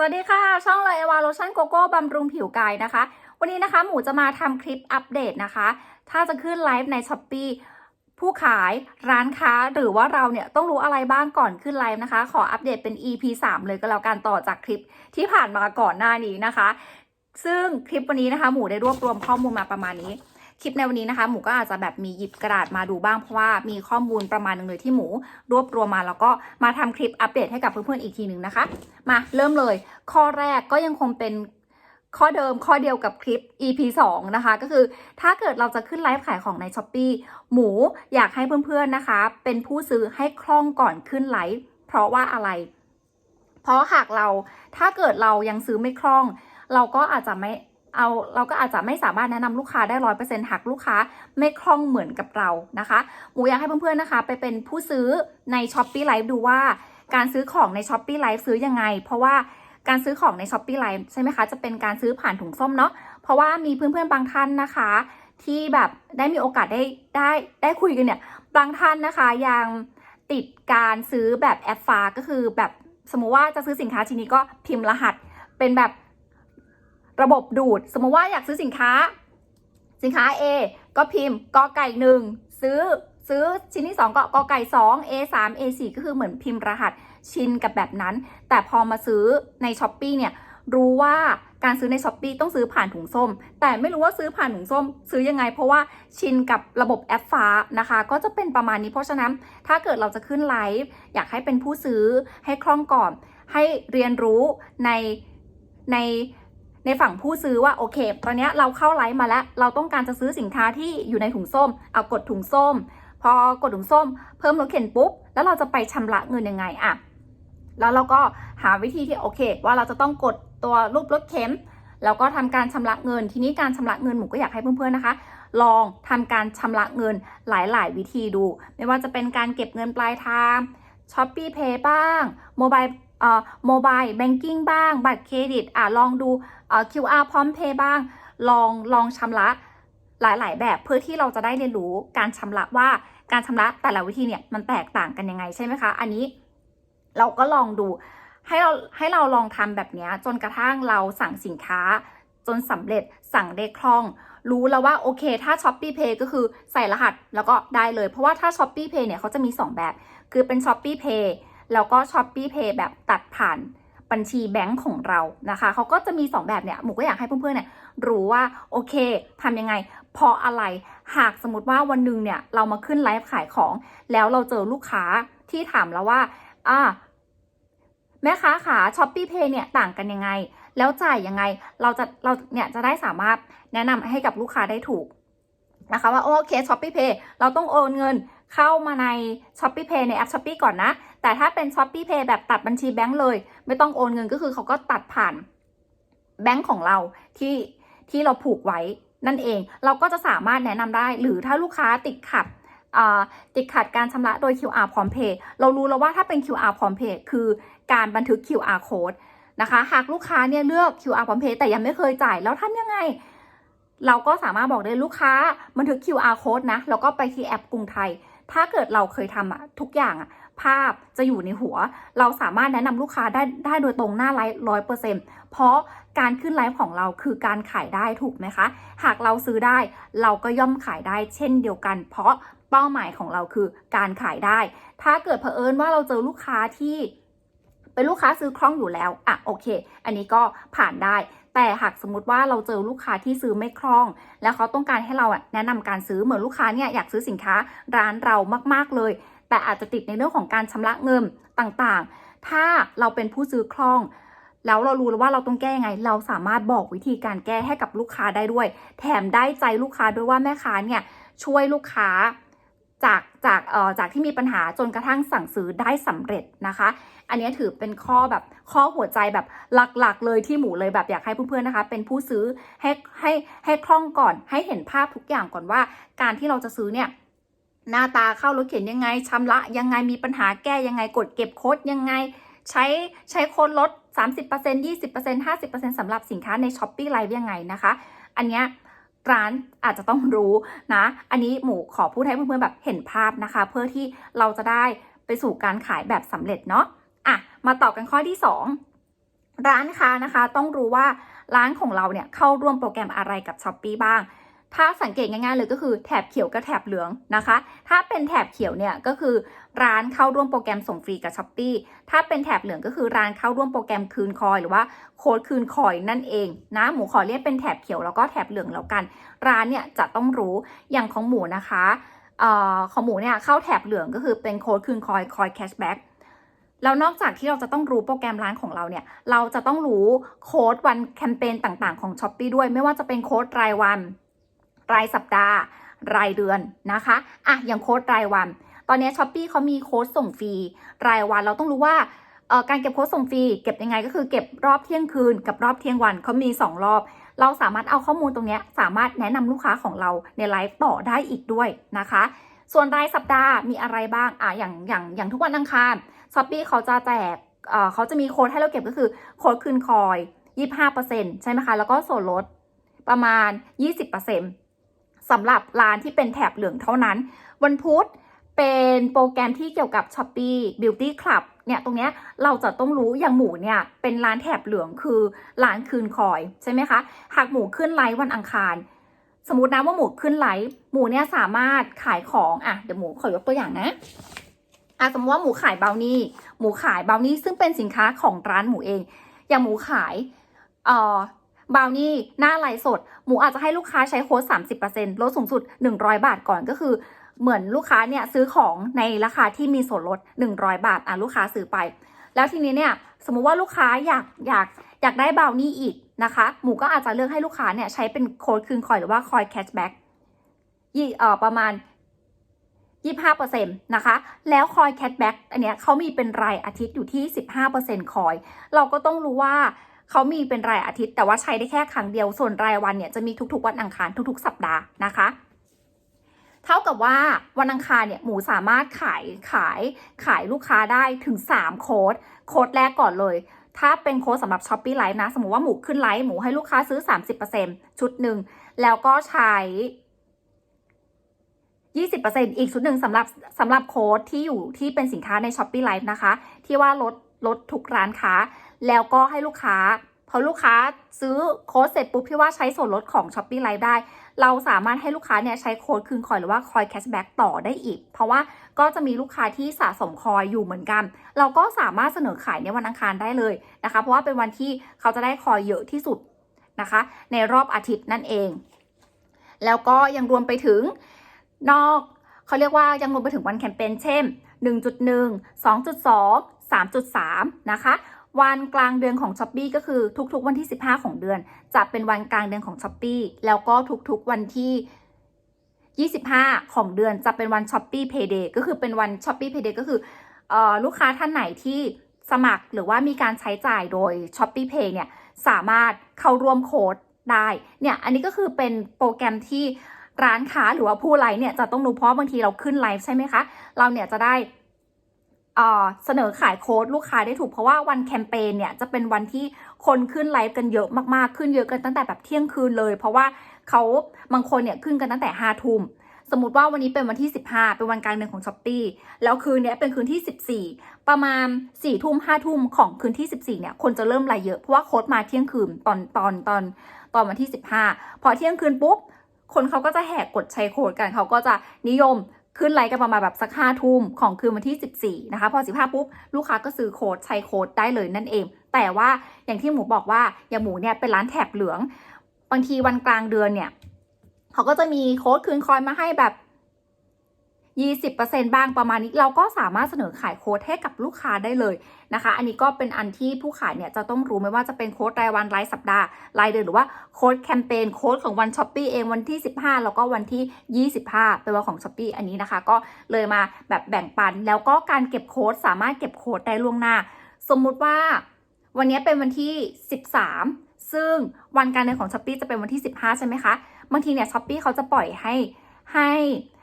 สวัสดีค่ะ ช่องเลยเอวาโลชั่นโกโก้บำรุงผิวกายนะคะ วันนี้นะคะหมูจะมาทำคลิปอัปเดตนะคะ ถ้าจะขึ้นไลฟ์ใน s h อ p e e ผู้ขายร้านค้าหรือว่าเราเนี่ยต้องรู้อะไรบ้างก่อนขึ้นไลฟ์นะคะ ขออัปเดตเป็น EP 3 เลยก็แล้วกันต่อจากคลิปที่ผ่านมาก่อนหน้านี้นะคะ ซึ่งคลิปวันนี้นะคะ หมูได้รวบรวมข้อมูลมาประมาณนี้ คลิปในวันนี้นะคะ หมูก็อาจจะแบบมีหยิบกระดาษมาดูบ้างเพราะว่ามีข้อมูลประมาณหนึงเลยที่หมูรวบรวมมาแล้วก็มาทำคลิปอัปเดตให้กับเพื่อนๆอีกทีหนึ่งนะคะ มาเริ่มเลย ข้อแรกก็ยังคงเป็นข้อเดิมข้อเดียวกับคลิป EP 2 นะคะ ก็คือถ้าเกิดเราจะขึ้นไลฟ์ขายของใน s h อ p e e หมูอยากให้เพื่อนๆนะคะ เป็นผู้ซื้อให้คล่องก่อนขึ้นไลฟ์เพราะว่าอะไร เพราะหากเราถ้าเกิดเรายังซื้อไม่คล่อง เราก็อาจจะไม่ เอาเราก็อาจจะไม่สามารถแนะนำลูกค้าได้ร้อยเปอร์เซ็นต์หากลูกค้าไม่คล่องเหมือนกับเรานะคะหมูอยากให้เพื่อนๆนะคะ ไปเป็นผู้ซื้อใน s h อ p e e Live ดูว่าการซื้อของใน s h อ p e e Live ซื้อยังไง เพราะว่าการซื้อของใน s h อ p e e Live ใช่ไหมคะจะเป็นการซื้อผ่านถุงส้มเนาะเพราะว่ามีเพื่อนๆบางท่านนะคะ ที่แบบได้มีโอกาสได้ได้ได้คุยกันเนี่ยบางท่านนะคะยังติดการซื้อแบบแอปฟ้าก็คือแบบสมมุติว่าจะซื้อสินค้าชิ้นนี้ก็พิมพ์รหัสเป็นแบบ ระบบดูด สมมติว่าอยากซื้อสินค้า สินค้า A ก็พิมพ์กอไก่หนึ่งซื้อซื้อชิ้นที่ 2 ก็กอไก่ 2 A 3 A 4ก็คือเหมือนพิมพ์รหัสชินกับแบบนั้น แต่พอมาซื้อใน s h อ p e e เนี่ยรู้ว่าการซื้อใน s h อ p e e ต้องซื้อผ่านถุงส้ม แต่ไม่รู้ว่าซื้อผ่านถุงส้ม ซื้อยังไง เพราะว่าชินกับระบบแอปฟ้านะคะ ก็จะเป็นประมาณนี้เพราะฉะนั้น ถ้าเกิดเราจะขึ้นไลฟ์อยากให้เป็นผู้ซื้อให้คล่องก่อน ให้เรียนรู้ในใน ในฝั่งผู้ซื้อว่าโอเค ตอนนี้เราเข้าไลฟ์มาแล้ว เราต้องการจะซื้อสินค้าที่อยู่ในถุงส้ม เอากดถุงส้ม พอกดถุงส้ม เพิ่มรถเข็นปุ๊บ แล้วเราจะไปชำระเงินยังไงอะแล้วเราก็หาวิธีที่โอเค ว่าเราจะต้องกดตัวรูปรถเข็มแล้วก็ทำการชำระเงิน ทีนี้การชำระเงินหมูก็อยากให้เพื่อนๆนะคะ ลองทำการชำระเงินหลายๆ วิธีดู ไม่ว่าจะเป็นการเก็บเงินปลายทางช้อปปี้เพย์บ้างโมบาย โมบายแบงกิ้งบ้าง บัตรเครดิตอะลองดูเอ่อ QR พร้อมเพย์บ้าง ลองลองชำระหลาย ๆ แบบเพื่อที่เราจะได้เรียนรู้การชำระว่าการชำระแต่ละวิธีเนี่ยมันแตกต่างกันยังไงใช่ไหมคะ อันนี้เราก็ลองดูให้เราให้เราลองทำแบบนี้จนกระทั่งเราสั่งสินค้า จนสำเร็จสั่งได้คล่อง รู้แล้วว่าโอเค ถ้า s h อ p e e Pay ก็คือใส่รหัสแล้วก็ได้เลย เพราะว่าถ้า s h อ p e e Pay เนี่ยเขาจะมี 2 แบบ คือเป็น s h อ p e e Pay แล้วก็ s h อ p e e Pay แบบตัดผ่านบัญชีแบงก์ของเรานะคะเขาก็จะมี 2 แบบเนี่ยหมูก็อยากให้เพื่อนๆเนี่ยรู้ว่าโอเคทำยังไง เพราะอะไรหากสมมติว่าวันหนึ่งเนี่ยเรามาขึ้นไลฟ์ขายของ แล้วเราเจอลูกค้าที่ถามเราว่าอ่าแม่ค้าขาช้อปปี้เพย์เนี่ยต่างกันยังไง แล้วจ่ายยังไง เราจะเราเนี่ยจะได้สามารถแนะนำให้กับลูกค้าได้ถูกนะคะว่าโอเคช้อปปี้เพย์เราต้องโอนเงิน เข้ามาในช้อปปี้เพย์ในแอปช้อปปี้ก่อนนะ แต่ถ้าเป็นช้อปปี้เพย์แบบตัดบัญชีแบงก์เลย ไม่ต้องโอนเงินก็คือเขาก็ตัดผ่านแบงก์ของเราที่ที่เราผูกไว้นั่นเอง เราก็จะสามารถแนะนำได้ หรือถ้าลูกค้าติดขัดอ่าติดขัดการชำระโดย QR พร้อมเพย์เรารู้แล้วว่าถ้าเป็น QR พร้อมเพย์คือการบันทึก QR code นะคะ หากลูกค้าเนี่ยเลือก QR พร้อมเพย์แต่ยังไม่เคยจ่ายแล้วทำยังไง เราก็สามารถบอกได้ลูกค้าบันทึก QR code นะ แล้วก็ไปที่แอปกรุงไทย ถ้าเกิดเราเคยทำอะทุกอย่างอะภาพจะอยู่ในหัว เราสามารถแนะนำลูกค้าได้ได้โดยตรงหน้าไลฟ์ร้อยเปอร์เซ็นต์เพราะการขึ้นไลฟ์ของเราคือการขายได้ถูกไหมคะ หากเราซื้อได้เราก็ย่อมขายได้เช่นเดียวกัน เพราะเป้าหมายของเราคือการขายได้ ถ้าเกิดเผอิญว่าเราเจอลูกค้าที่เป็นลูกค้าซื้อคล่องอยู่แล้ว อะโอเค อันนี้ก็ผ่านได้ แต่หากสมมติว่าเราเจอลูกค้าที่ซื้อไม่คล่อง แล้วเขาต้องการให้เราแนะนำการซื้อเหมือนลูกค้าเนี่ยอยากซื้อสินค้าร้านเรามากๆเลย แต่อาจจะติดในเรื่องของการชำระเงินต่างๆ ถ้าเราเป็นผู้ซื้อคล่องแล้วเรารู้แล้วว่าเราต้องแก้ยังไง เราสามารถบอกวิธีการแก้ให้กับลูกค้าได้ด้วย แถมได้ใจลูกค้าด้วยว่าแม่ค้าเนี่ยช่วยลูกค้า จากจากเอ่อจากที่มีปัญหาจนกระทั่งสั่งซื้อได้สำเร็จนะคะ อันนี้ถือเป็นข้อแบบข้อหัวใจแบบหลักๆ เลยที่หมูเลยแบบอยากให้เพื่อนๆนะคะ เป็นผู้ซื้อให้ให้ให้คล่องก่อนให้เห็นภาพทุกอย่างก่อนว่า การที่เราจะซื้อเนี่ยหน้าตาเข้ารถเข็นยังไงชำระยังไงมีปัญหาแก้ยังไงกดเก็บโค้ดยังไง ใช้ใช้โค้ดลด 30% 20% 50%สำหรับสินค้าใน s h อ p e e Live ยังไงนะคะ อันเนี้ย ร้านอาจจะต้องรู้นะ อันนี้หมูขอพูดให้เพื่อนๆแบบเห็นภาพนะคะ เพื่อที่เราจะได้ไปสู่การขายแบบสำเร็จเนาะอะมาต่อกันข้อที่ 2 ร้านค้านะคะ ต้องรู้ว่าร้านของเราเนี่ยเข้าร่วมโปรแกรมอะไรกับช้อปปีบ้าง ถ้าสังเกตง่ายๆเลยก็คือแถบเขียวกับแถบเหลืองนะคะ ถ้าเป็นแถบเขียวเนี่ยก็คือร้านเข้าร่วมโปรแกรมส่งฟรีกับ s h อ p e e ถ้าเป็นแถบเหลืองก็คือร้านเข้าร่วมโปรแกรมคืนคอย หรือว่าโค้ดคืนคอยนั่นเองนะ หมูขอเรียกเป็นแถบเขียวแล้วก็แถบเหลืองแล้วกัน ร้านเนี่ยจะต้องรู้อย่างของหมูนะคะเอ่อของหมูเนี่ยเข้าแถบเหลืองก็คือเป็นโค้ดคืนคอยคอยแคชแบ็กแล้วนอกจากที่เราจะต้องรู้โปรแกรมร้านของเราเนี่ย เราจะต้องรู้โค้ดวันแคมเปญต่างๆของ s h อ p e e ด้วย ไม่ว่าจะเป็นโค้ดรายวัน รายสัปดาห์ รายเดือนนะคะอะอย่างโค้ดรายวัน ตอนนี้ s h อ p e e เขามีโค้ดส่งฟรีรายวันเราต้องรู้ว่าการเก็บโค้ดส่งฟรีเก็บยังไงก็คือเก็บรอบเที่ยงคืนกับรอบเที่ยงวันเขามี 2 รอบ เราสามารถเอาข้อมูลตรงนี้สามารถแนะนำลูกค้าของเราในไลฟ์ต่อได้อีกด้วยนะคะ ส่วนรายสัปดาห์มีอะไรบ้างอะอย่างอย่างอย่างทุกวันอังคารช้อปปี้เขาจะแจกเอ่อเขาจะมีโค้ดให้เราเก็บก็คือโค้ดคืนคอย 25%ใช่ไหมคะ แล้วก็ส่วนลดประมาณ 20% สำหรับร้านที่เป็นแถบเหลืองเท่านั้น วันพุธเป็นโปรแกรมที่เกี่ยวกับ s h อ p e e Beauty Club เนี่ยตรงเนี้ยเราจะต้องรู้อย่างหมูเนี่ยเป็นร้านแถบเหลืองคือร้านคืนคอยใช่ไหมคะหากหมูขึ้นไลฟ์วันอังคาร สมมตินะว่าหมูขึ้นไลฟ์หมูเนี่ยสามารถขายของอะเดี๋ยวหมูขอยกตัวอย่างนะอะสมมติว่าหมูขายเบลนี่หมูขายเบลนี่ซึ่งเป็นสินค้าของร้านหมูเอง อย่างหมูขายเอ่อ เบลนี่หน้าไลฟ์สด หมูอาจจะให้ลูกค้าใช้โค้ด 30%ลดสูงสุด 100 บาทก่อนก็คือ เหมือนลูกค้าเนี่ยซื้อของในราคาที่มีส่วนลด 100 บาทอะลูกค้าซื้อไป แล้วทีนี้เนี่ยสมมุติว่าลูกค้าอยากอยากอยากได้เบลนี่อีกนะคะ หมูก็อาจจะเลือกให้ลูกค้าเนี่ยใช้เป็นโค้ดคืนคอยหรือว่าคอยแคชแบ็กยี่เอ่อประมาณ25%นะคะ แล้วคอยแคทแบ็กอันเนี้ยเขามีเป็นรายอาทิตย์อยู่ที่ 15%คอย เราก็ต้องรู้ว่า เขามีเป็นรายอาทิตย์แต่ว่าใช้ได้แค่ครั้งเดียวส่วนรายวันเนี่ยจะมีทุกๆ วันอังคารทุกๆ สัปดาห์นะคะ เท่ากับว่าวันอังคารเนี่ยหมูสามารถขายขายขายลูกค้าได้ถึง 3 โค้ดโค้ดแรกก่อนเลย ถ้าเป็นโค้ดสำหรับ s h อ p e e Live นะ สมมติว่าหมูขึ้นไลฟ์หมูให้ลูกค้าซื้อ 30%ชุดหนึ่งแล้วก็ใช้20%อีกชุดหนึ่งสำหรับสำหรับโค้ดที่อยู่ที่เป็นสินค้าใน s h อ p e e Live นะคะ ที่ว่าลดลดทุกร้านค้า แล้วก็ให้ลูกค้าพอลูกค้าซื้อโค้ดเสร็จปุ๊บที่ว่าใช้ส่วนลดของ s h อ p e e Live ได้ เราสามารถให้ลูกค้าเนี่ยใช้โค้ดคืนคอยหรือว่าคอยแคชแบ็กต่อได้อีก เพราะว่าก็จะมีลูกค้าที่สะสมคอยอยู่เหมือนกัน เราก็สามารถเสนอขายในวันอังคารได้เลยนะคะ เพราะว่าเป็นวันที่เขาจะได้คอยเยอะที่สุดนะคะ ในรอบอาทิตย์นั่นเอง แล้วก็ยังรวมไปถึงนอกเขาเรียกว่ายังรวมไปถึงวันแคมเปญเช่น 1.1 2.2 3.3 นะคะ วันกลางเดือนของ s h อ p e e ก็คือทุกๆ วันที่ 15 ของเดือน จะเป็นวันกลางเดือนของ s h อ p e e แล้วก็ทุกๆวันที่ 25 ของเดือนจะเป็นวัน s h อ p e e Payday ก็คือเป็นวัน s h อ p e e Payday ก็คือออลูกค้าท่านไหนที่สมัครหรือว่ามีการใช้จ่ายโดย s h อ p e e Pay เนี่ยสามารถเข้าร่วมโค้ดได้ เนี่ยอันนี้ก็คือเป็นโปรแกรมที่ร้านค้าหรือว่าผู้ไลฟ์เนี่ยจะต้องรู้เพราะบางทีเราขึ้นไลฟ์ใช่ไหมคะ เราเนี่ยจะได้ เสนอขายโค้ดลูกค้าได้ถูกเพราะว่าวันแคมเปญเนี่ยจะเป็นวันที่คนขึ้นไลฟ์กันเยอะมากๆ ขึ้นเยอะกันตั้งแต่แบบเที่ยงคืนเลย เพราะว่าเขาบางคนเนี่ยขึ้นกันตั้งแต่ห้าทุ่มสมมติว่าวันนี้เป็นวันที่ 15 เป็นวันกลางเดือนของช้อปปีแล้วคืนเนี้ยเป็นคืนที่ 14 ประมาณ4ี่ทุ่มห้าทุ่มของคืนที่ 14 เนี่ย คนจะเริ่มไลเยอะ เพราะว่าโค้ดมาเที่ยงคืนตอนตอนตอนตอนวันที่ 15 พอเที่ยงคืนปุ๊บ คนเขาก็จะแหกกดใช้โค้ดกัน เขาก็จะนิยม ขึ้นไลฟ์กันประมาณแบบสักห้าทุ่มของคืนวันที่ 14 นะคะพอ 15 ปุ๊บ ลูกค้าก็ซื้อโค้ดใช้โค้ดได้เลยนั่นเอง แต่ว่าอย่างที่หมูบอกว่าอย่างหมูเนี่ยเป็นร้านแถบเหลือง บางทีวันกลางเดือนเนี่ยเขาก็จะมีโค้ดคืนคอยมาให้แบบ 20%บ้างประมาณนี้เราก็สามารถเสนอขายโค้ดให้กับลูกค้าได้เลยนะคะ อันนี้ก็เป็นอันที่ผู้ขายเนี่ยจะต้องรู้ไม่ว่าจะเป็นโค้ดรายวันรายสัปดาห์รายเดือนหรือว่าโค้ดแคมเปญโค้ดของวันช้อปปีเองวันที่ 15 แล้วก็วันที่ 25 เป็นวันของช้อปปีอันนี้นะคะ ก็เลยมาแบบแบ่งปัน แล้วก็การเก็บโค้ดสามารถเก็บโค้ดได้ล่วงหน้า สมมุติว่าวันนี้เป็นวันที่ 13 ซึ่งวันการเงินของช้อปปีจะเป็นวันที่ 15 ใช่ไหมคะบางทีเนี่ยช้อปปีเขาจะปล่อยให้ให้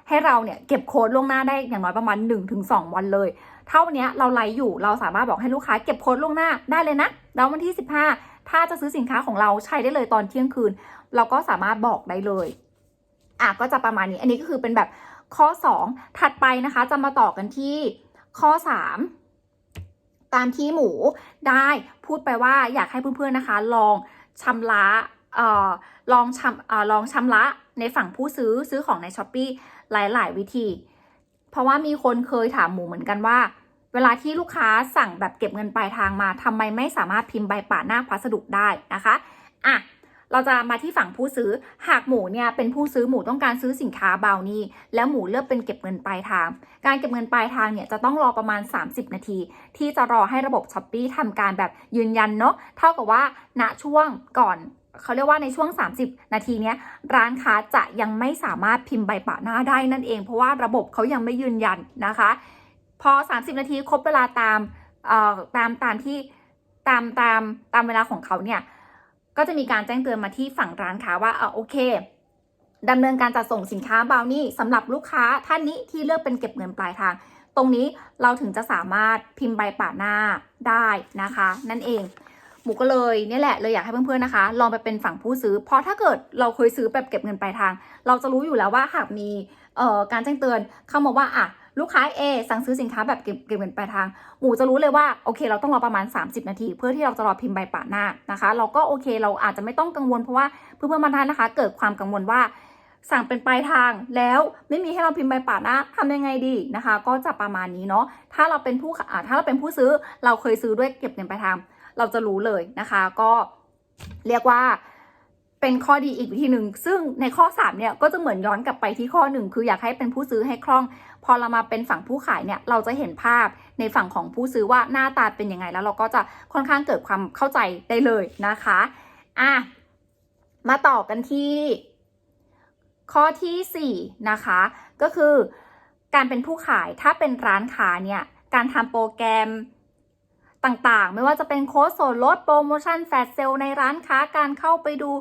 ให้เราเนี่ยเก็บโค้ดล่วงหน้าได้อย่างน้อยประมาณ 1-2 วันเลย เท่านี้เราไลฟ์อยู่เราสามารถบอกให้ลูกค้าเก็บโค้ดล่วงหน้าได้เลยนะแล้ววันที่ 15 ถ้าจะซื้อสินค้าของเราใช้ได้เลยตอนเที่ยงคืน เราก็สามารถบอกได้เลยอะก็จะประมาณนี้ อันนี้ก็คือเป็นแบบข้อ 2 ถัดไปนะคะ จะมาต่อกันที่ข้อ 3 ตามที่หมูได้พูดไปว่าอยากให้เพื่อนๆนะคะ ลองชำระเอ่อลองชำเอ่อลองชำระ ในฝั่งผู้ซื้อซื้อของในช้อปปีหลาย ๆ วิธี เพราะว่ามีคนเคยถามหมูเหมือนกันว่า เวลาที่ลูกค้าสั่งแบบเก็บเงินปลายทางมาทำไมไม่สามารถพิมพ์ใบป่าหน้าพัสดุได้นะคะอะเราจะมาที่ฝั่งผู้ซื้อ หากหมูเนี่ยเป็นผู้ซื้อหมูต้องการซื้อสินค้าบาวนี่แล้วหมูเลือกเป็นเก็บเงินปลายทาง การเก็บเงินปลายทางเนี่ยจะต้องรอประมาณ 30 นาที ที่จะรอให้ระบบช้อปปี้ทำการแบบยืนยันเนาะ เท่ากับว่าณช่วงก่อน เขาเรียกว่าในช่วง 30 นาทีนี้ร้านค้าจะยังไม่สามารถพิมพ์ใบปะหน้าได้นั่นเอง เพราะว่าระบบเขายังไม่ยืนยันนะคะ พอ 30 นาทีครบเวลาตามตามตามที่ตามตามตามเวลาของเขาเนี่ยก็จะมีการแจ้งเตือนมาที่ฝั่งร้านค้าว่าเออโอเคดำเนินการจัดส่งสินค้าบาวนี่สำหรับลูกค้าท่านนี้ที่เลือกเป็นเก็บเงินปลายทาง ตรงนี้เราถึงจะสามารถพิมพ์ใบป่าหน้าได้นะคะ นั่นเอง หมูก็เลยเนี่ยแหละเลยอยากให้เพื่อนๆนะคะ ลองไปเป็นฝั่งผู้ซื้อ เพราะถ้าเกิดเราเคยซื้อแบบเก็บเงินปลายทาง เราจะรู้อยู่แล้วว่าหากมีเอ่อการแจ้งเตือนเข้ามาว่าอะลูกค้า A สั่งซื้อสินค้าแบบเก็บเก็บเงินปลายทางหมูจะรู้เลยว่าโอเค เราต้องรอประมาณ 30 นาที เพื่อที่เราจะรอพิมพ์ใบป่าหน้านะคะ เราก็โอเค เราอาจจะไม่ต้องกังวลเพราะว่าเพื่อนๆบางท่านนะคะ เกิดความกังวลว่าสั่งเป็นปลายทางแล้วไม่มีให้เราพิมพ์ใบป่าหน้าทำยังไงดีนะคะ ก็จะประมาณนี้เนาะถ้าเราเป็นผู้ถ้าเราเป็นผู้ซื้อเราเคยซื้อด้วยเก็บเงินปลายทาง เราจะรู้เลยนะคะ ก็เรียกว่าเป็นข้อดีอีกวิธีหนึ่งซึ่งในข้อ 3 เนี่ยก็จะเหมือนย้อนกลับไปที่ข้อหนึ่งคืออยากให้เป็นผู้ซื้อให้คล่อง พอเรามาเป็นฝั่งผู้ขายเนี่ยเราจะเห็นภาพในฝั่งของผู้ซื้อว่าหน้าตาเป็นยังไงแล้วเราก็จะค่อนข้างเกิดความเข้าใจได้เลยนะคะอะมาต่อกันที่ ข้อทีสี่4นะคะก็คือการเป็นผู้ขายถ้าเป็นร้านค้าเนี่ยการทำโปรแกรม ต่างๆ ไม่ว่าจะเป็นโค้ดส่วนลดโปรโมชั่นแฟลเซลในร้านค้าการเข้าไปดู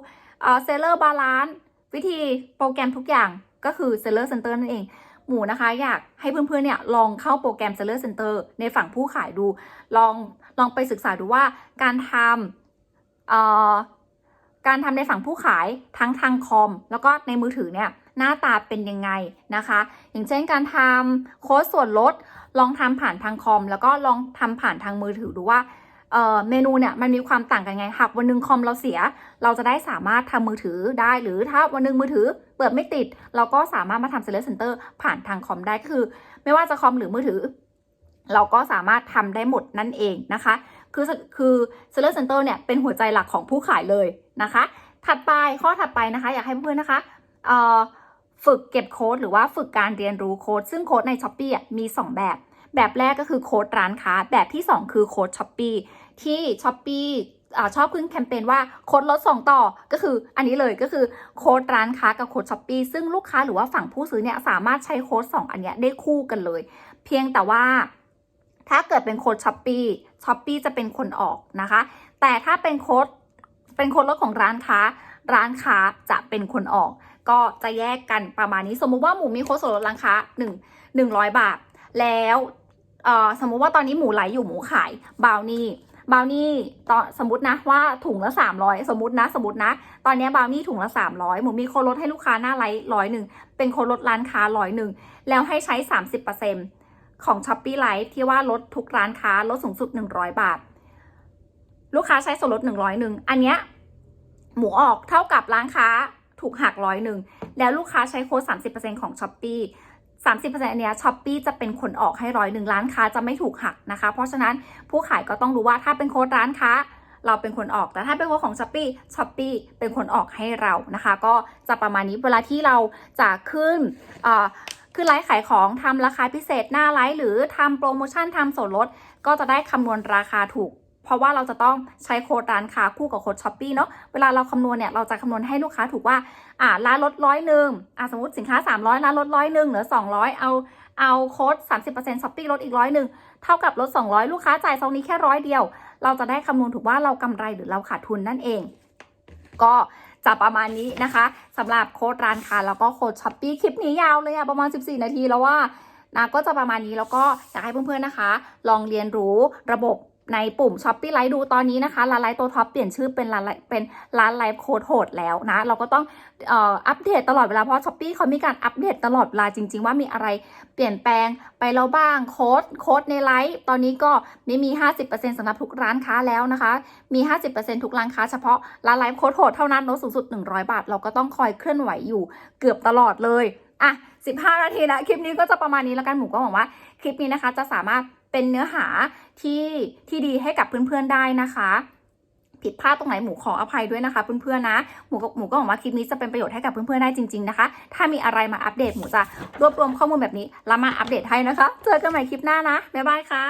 เซลเลอร์บาลานซ์วิธีโปรแกรมทุกอย่างก็คือ Seller Center นั่นเอง หมูนะคะอยากให้เพื่อนๆเนี่ยลองเข้าโปรแกรม Seller Center ในฝั่งผู้ขายดู ลองลองไปศึกษาดูว่าการทำการทำในฝั่งผู้ขายทั้งทางคอม แล้วก็ในมือถือเนี่ย หน้าตาเป็นยังไงนะคะ อย่างเช่นการทำโค้ดส่วนลด ลองทำผ่านทางคอม แล้วก็ลองทำผ่านทางมือถือดูว่าเเมนูเนี่ยมันมีความต่างกันไงหากวันหนึงคอมเราเสีย เราจะได้สามารถทำมือถือได้ หรือถ้าวันหนึงมือถือเปิดไม่ติด เราก็สามารถมาทำ Seller Center ผ่านทางคอมได้ก็คือ ไม่ว่าจะคอมหรือมือถือ เราก็สามารถทำได้หมดนั่นเองนะคะ คือคือ Seller Center เนี่ยเป็นหัวใจหลักของผู้ขายเลยนะคะ ถัดไปข้อถัดไปนะคะ อยากให้เพื่อนๆนะคะเอ่อ ฝึกเก็บโค้ดหรือว่าฝึกการเรียนรู้โค้ดซึ่งโค้ดใน s h อ p e e มี 2 แบบ แบบแรกก็คือโค้ดร้านค้า แบบที่ 2 คือโค้ด s h อ p e e ที่ s h อ p e e อาชอบขึ้นแคมเปญว่าโค้ดลด2ต่อก็คืออันนี้เลยก็คือโค้ดร้านค้ากับโค้ด s h อ p e e ซึ่งลูกค้าหรือว่าฝั่งผู้ซื้อเนี่ยสามารถใช้โค้ด2 อันนี้ได้คู่กันเลย เพียงแต่ว่า ถ้าเกิดเป็นโค้ดช้อปปี้ช้อปปี้จะเป็นคนออกนะคะ แต่ถ้าเป็นโค้ดเป็นโค้ดลดของร้านค้า ร้านค้าจะเป็นคนออก ก็จะแยกกันประมาณนี้สมมุติว่าหมูมีโค้ดส่วนลดร้านค้า1 100 บาท แล้วสมมุติว่าตอนนี้หมูไหลอยู่หมูขายบาวนี่บาวนี่ตอนสมมตินะว่าถุงละ 300 สมมตินะ สมมตินะ ตอนนี้บาวนี่ถุงละ 300 หมูมีโค้ดลดให้ลูกค้าหน้าไลท์ร้อยหนึ่งเป็นโค้ดลดร้านค้าร้อยหนึ่งแล้วให้ใช้ 30%ของ s h อ p e e Life ที่ว่าลดทุกร้านค้าลดสูงสุด 100 บาท ลูกค้าใช้ส่วนลด100หนึ่งอันเนี้ย หมูออกเท่ากับร้านค้าถูกหักร้อยหนึ่งแล้วลูกค้าใช้โค้ด30%ของ s h อ p e e 30%อันเนี้ยช้อปปีจะเป็นคนออกให้ร้อยหนึ่งร้านค้าจะไม่ถูกหักนะคะ เพราะฉะนั้นผู้ขายก็ต้องรู้ว่าถ้าเป็นโค้ดร้านค้า เราเป็นคนออกแต่ถ้าเป็นโค้ดของช้อปปี้ช้อปปี้เป็นคนออกให้เรานะคะ ก็จะประมาณนี้เวลาที่เราจะขึ้นเอ่อคือไลฟ์ขายของทำราคาพิเศษหน้าไลฟ์หรือทำโปรโมชั่นทำส่วนลดก็จะได้คำนวณราคาถูก เพราะว่าเราจะต้องใช้โค้ดร้านค้าคู่กับโค้ดช้อปปี้เนาะ เวลาเราคำนวณเนี่ยเราจะคำนวณให้ลูกค้าถูกว่า อ่าร้านลดร้อยหนึ่งอ่าสมมติสินค้า 300ร้านลดร้อยหนึ่งเหลือ 200 เอาเอาโค้ด 30%ช้อปปี้ลดอีกร้อยหนึ่งเท่ากับลด 200 ลูกค้าจ่ายซองนี้แค่ร้อยเดียว เราจะได้คำนวณถูกว่าเรากำไรหรือเราขาดทุนนั่นเอง ก็จะประมาณนี้นะคะสำหรับโค้ดร้านค้าแล้วก็โค้ดช้อปปี้คลิปนี้ยาวเลยอะประมาณ 14 นาทีแล้วว่านะก็จะประมาณนี้แล้วก็อยากให้เพื่อนๆนะคะ ลองเรียนรู้ระบบ ในปุ่ม s h o p ปี้ไลฟ์ดูตอนนี้นะคะร้านไลฟ์ตัวท็อปเปลี่ยนชื่อเป็นร้านไลฟ์เป็นร้านไลฟ์โค้ดโหดแล้วนะ เราก็ต้องอัปเดตตลอดเวลา เพราะช้อปปี้เขามีการอัปเดตตลอดเวลาจริง ๆ ว่ามีอะไรเปลี่ยนแปลงไปแล้วบ้างโค้ดโค้ดในไลฟ์ตอนนี้ก็ไม่มี 50%สำหรับทุกร้านค้าแล้วนะคะ มี 50%ทุกร้านค้าเฉพาะร้านไลฟ์โค้ดโหดเท่านั้นลดสูงสุด 100 บาท เราก็ต้องคอยเคลื่อนไหวอยู่เกือบตลอดเลยอะ15 นาทีนะคลิปนี้ก็จะประมาณนี้แล้วกันหมูก็หวังว่าคลิปนี้นะคะจะสามารถ เป็นเนื้อหาที่ที่ดีให้กับเพื่อนๆได้นะคะผิดพลาดตรงไหนหมูขออภัยด้วยนะคะเพื่อนๆนะหมูก็หมูก็หวังว่าคลิปนี้จะเป็นประโยชน์ให้กับเพื่อนๆได้จริงๆนะคะ ถ้ามีอะไรมาอัปเดตหมูจะรวบรวมข้อมูลแบบนี้แล้วมาอัปเดตให้นะคะ เจอกันใหม่คลิปหน้านะบ๊ายบายค่ะ